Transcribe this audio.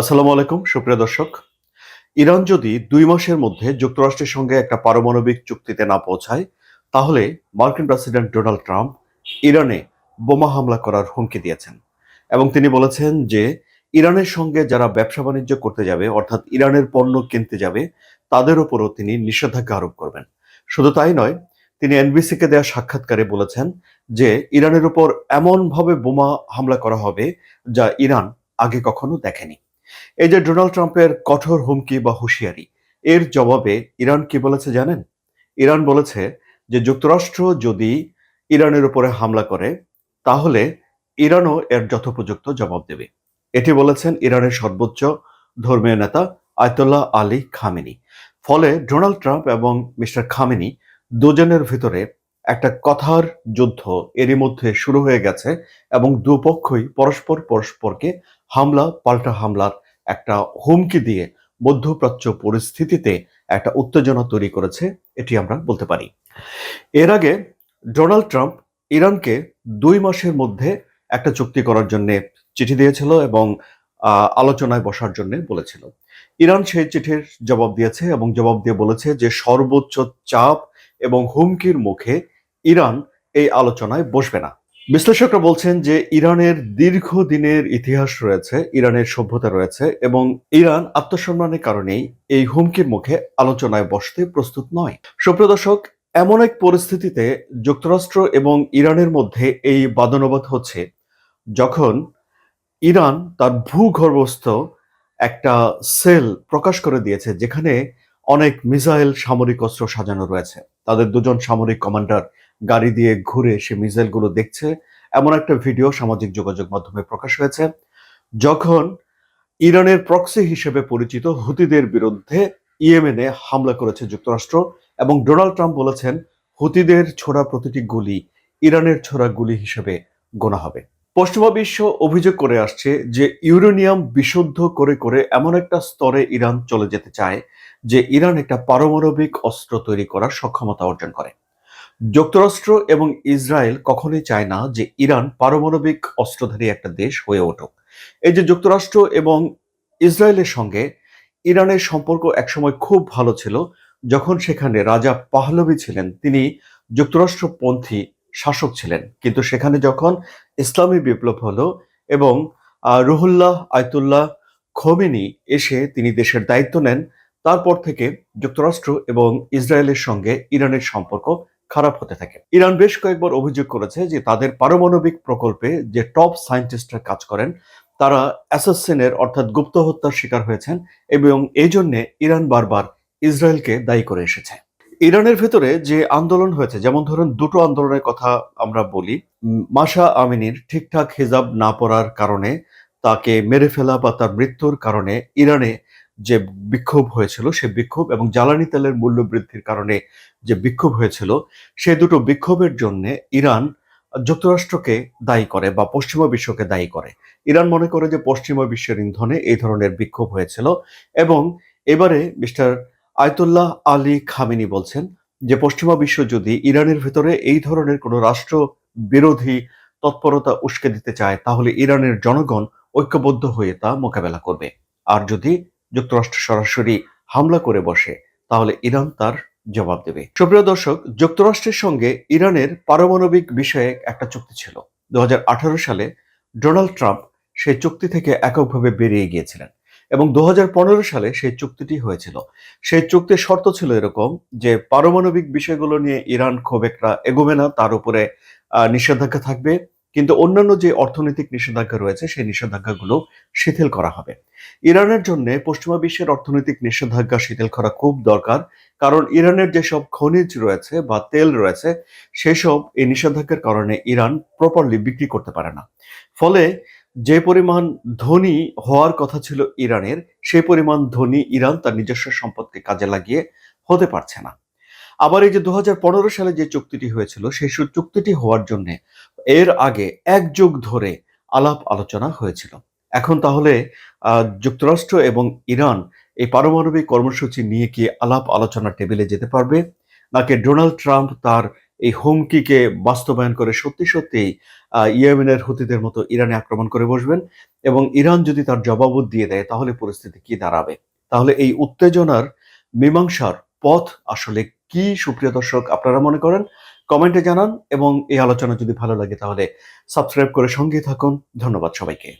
আসসালামু আলাইকুম, সুপ্রিয় দর্শক। ইরান যদি দুই মাসের মধ্যে যুক্তরাষ্ট্রের সঙ্গে একটা পারমাণবিক চুক্তিতে না পৌঁছায়, তাহলে মার্কিন প্রেসিডেন্ট ডোনাল্ড ট্রাম্প ইরানে বোমা হামলা করার হুমকি দিয়েছেন এবং তিনি বলেছেন যে ইরানের সঙ্গে যারা ব্যবসা বাণিজ্য করতে যাবে, অর্থাৎ ইরানের পণ্য কিনতে যাবে, তাদের উপরও তিনি নিষেধাজ্ঞা আরোপ করবেন। শুধু তাই নয়, তিনি এনবিসিকে দেওয়া সাক্ষাৎকারে বলেছেন যে ইরানের উপর এমনভাবে বোমা হামলা করা হবে যা ইরান আগে কখনো দেখেনি। এই যে ডোনাল্ড ট্রাম্পের কঠোর হুমকি বা হুঁশিয়ারি, এর জবাবে ইরান কি বলেছে জানেন? ইরান বলেছে যে যুক্তরাষ্ট্র যদি ইরানের উপরে হামলা করে, তাহলে ইরানও এর যথোপযুক্ত জবাব দেবে। এটি বলেছেন ইরানের সর্বোচ্চ ধর্মীয় নেতা আয়তুল্লাহ আলী খামেনি। ফলে ডোনাল্ড ট্রাম্প এবং মিস্টার খামেনি দুজনের ভিতরে একটা কথার যুদ্ধ এরই মধ্যে শুরু হয়ে গেছে এবং দুপক্ষই পরস্পর পরস্পরকে হামলা, পাল্টা হামলার একটা হুমকি দিয়ে মধ্যপ্রাচ্য পরিস্থিতিতে একটা উত্তেজনা তৈরি করেছে, এটি আমরা বলতে পারি। এর আগে ডোনাল্ড ট্রাম্প ইরানকে দুই মাসের মধ্যে একটা চুক্তি করার জন্য চিঠি দিয়েছিল এবং আলোচনায় বসার জন্য বলেছিল। ইরান সেই চিঠির জবাব দিয়েছে এবং জবাব দিয়ে বলেছে যে সর্বোচ্চ চাপ এবং হুমকির মুখে ইরান এই আলোচনায় বসবে না। বিশ্লেষকরা বলছেন যে ইরানের দীর্ঘদিনের ইতিহাস রয়েছে, ইরানের সভ্যতা রয়েছে এবং ইরান আত্মসম্মানের কারণেই এই হুমকির মুখে আলোচনায় বসতে প্রস্তুত নয়। সুপ্রিয় দর্শক, এমন এক পরিস্থিতিতে যুক্তরাষ্ট্র এবং ইরানের মধ্যে এই বাদনবাদ হচ্ছে, যখন ইরান তার ভূগর্ভস্থ একটা সেল প্রকাশ করে দিয়েছে, যেখানে অনেক মিসাইল সামরিক অস্ত্র সাজানো রয়েছে। তাদের দুজন সামরিক কমান্ডার গাড়ি দিয়ে ঘুরে সে মিসাইলগুলো দেখছে। এমন একটা ভিডিও সামাজিক যোগাযোগ মাধ্যমে প্রকাশ হয়েছে, যখন ইরানের প্রক্সি হিসেবে পরিচিত হুতিদের বিরুদ্ধে ইয়েমেনে হামলা করেছে যুক্তরাষ্ট্র এবং ডোনাল্ড ট্রাম্প বলেছেন, হুতিদের ছোড়া প্রতিটি গুলি ইরানের ছোড়া গুলি হিসেবে গোনা হবে। পশ্চিমা বিশ্ব অভিযোগ করে আসছে যে, ইউরেনিয়াম বিশুদ্ধ করে করে এমন একটা স্তরে ইরান চলে যেতে চায়, যে ইরান একটা পারমাণবিক অস্ত্র তৈরি করার সক্ষমতা অর্জন করে। যুক্তরাষ্ট্র এবং ইসরায়েল কখনোই চায় না যে ইরান পারমাণবিক অস্ত্রধারী একটা দেশ হয়ে উঠুক। এই যে যুক্তরাষ্ট্র এবং ইসরায়েলের সঙ্গে ইরানের সম্পর্ক একসময় খুব ভালো ছিল, যখন সেখানে রাজা পাহলভি ছিলেন, তিনি যুক্তরাষ্ট্রপন্থী শাসক ছিলেন। কিন্তু সেখানে যখন ইসলামী বিপ্লব হলো এবং রুহুল্লাহ আয়তুল্লাহ খোমেনি এসে তিনি দেশের দায়িত্ব নেন, তারপর থেকে যুক্তরাষ্ট্র এবং ইসরায়েলের সঙ্গে ইরানের সম্পর্ক খারাপ হতে থাকে। ইরান বেশ কয়েকবার অভিযোগ করেছে যে তাদের পারমাণবিক প্রকল্পে যে টপ সায়েন্টিস্টরা কাজ করেন, তারা অ্যাসাসিনের অর্থাৎ গুপ্ত হত্যার শিকার হয়েছেন এবং এই জন্যে ইরান বারবার ইসরায়েলকে দায়ী করে এসেছে। ইরানের ভেতরে যে আন্দোলন হয়েছে, যেমন ধরুন দুটো আন্দোলনের কথা আমরা বলি, মাশা আমিনীর ঠিকঠাক হিজাব না পরার কারণে তাকে মেরে ফেলা বা তার মৃত্যুর কারণে ইরানে যে বিক্ষোভ হয়েছিল, সে বিক্ষোভ এবং জ্বালানি তেলের মূল্য বৃদ্ধির কারণে যে বিক্ষোভ হয়েছিল, সে দুটো বিক্ষোভের জন্য ইরান যুক্তরাষ্ট্রকে দায়ী করে বা পশ্চিমা বিশ্বকে দায়ী করে। ইরান মনে করে যে পশ্চিমা বিশ্বের ইন্ধনে এই ধরনের বিক্ষোভ হয়েছিল এবং এবারে মিস্টার আয়তুল্লাহ আলী খামিনি বলছেন যে পশ্চিমা বিশ্ব যদি ইরানের ভিতরে এই ধরনের কোনো রাষ্ট্র বিরোধী তৎপরতা উস্কে দিতে চায়, তাহলে ইরানের জনগণ ঐক্যবদ্ধ হয়ে তা মোকাবেলা করবে। আর যদি যুক্তরাষ্ট্র সরাসরি হামলা করে বসে, তাহলে ইরান তার জবাব দেবে। সুপ্রিয় দর্শক, যুক্তরাষ্ট্রের সঙ্গে ইরানের পারমাণবিক বিষয়ে একটা চুক্তি ছিল। দু হাজার আঠারো সালে ডোনাল্ড ট্রাম্প সেই চুক্তি থেকে এককভাবে বেরিয়ে গিয়েছিলেন এবং দু হাজার পনেরো সালে সেই চুক্তিটি হয়েছিল। সেই চুক্তির শর্ত ছিল এরকম যে পারমাণবিক বিষয়গুলো নিয়ে ইরান খুব একটা এগোবে না, তার উপরে নিষেধাজ্ঞা থাকবে। কিন্তু অন্যান্য যে অর্থনৈতিক নিষেধাজ্ঞা রয়েছে, সেই নিষেধাজ্ঞাগুলো শিথিল করা হবে। ইরানের জন্য পশ্চিমা বিশ্বের অর্থনৈতিক নিষেধাজ্ঞা শিথিল করা খুব দরকার, কারণ ইরানের যেসব খনিজ রয়েছে বা তেল রয়েছে, সেসব এই নিষেধাজ্ঞার কারণে ইরান প্রপারলি বিক্রি করতে পারে না। ফলে যে পরিমাণ ধনী হওয়ার কথা ছিল ইরানের, সেই পরিমাণ ধনী ইরান তার নিজস্ব সম্পদকে কাজে লাগিয়ে হতে পারছে না। আবার এই যে দু হাজার পনেরো সালে যে চুক্তিটি হয়েছিল সেই চুক্তিটি হওয়ার জন্য এর আগে এক যুগ ধরে আলাপ আলোচনা হয়েছিল। এখন তাহলে যুক্তরাষ্ট্র এবং ইরান এই পারমাণবিক কর্মসূচি নিয়ে কি আলাপ আলোচনা টেবিলে যেতে পারবে? নাকি ডোনাল্ড ট্রাম্প তার এই হুমকিকে বাস্তবায়ন করে সত্যি সত্যি আহ, ইয়েমেনের হুতিদের মতো ইরানে আক্রমণ করে বসবেন? এবং ইরান যদি তার জবাবও দিয়ে দেয় তাহলে পরিস্থিতি কি দাঁড়াবে? তাহলে এই উত্তেজনার মীমাংসার পথ আসলে কি সুপ্রিয় দর্শক আপনারা মনে করেন? কমেন্টে জানান এবং এই আলোচনা যদি ভালো লাগে তাহলে সাবস্ক্রাইব করে সঙ্গে থাকুন। ধন্যবাদ সবাইকে।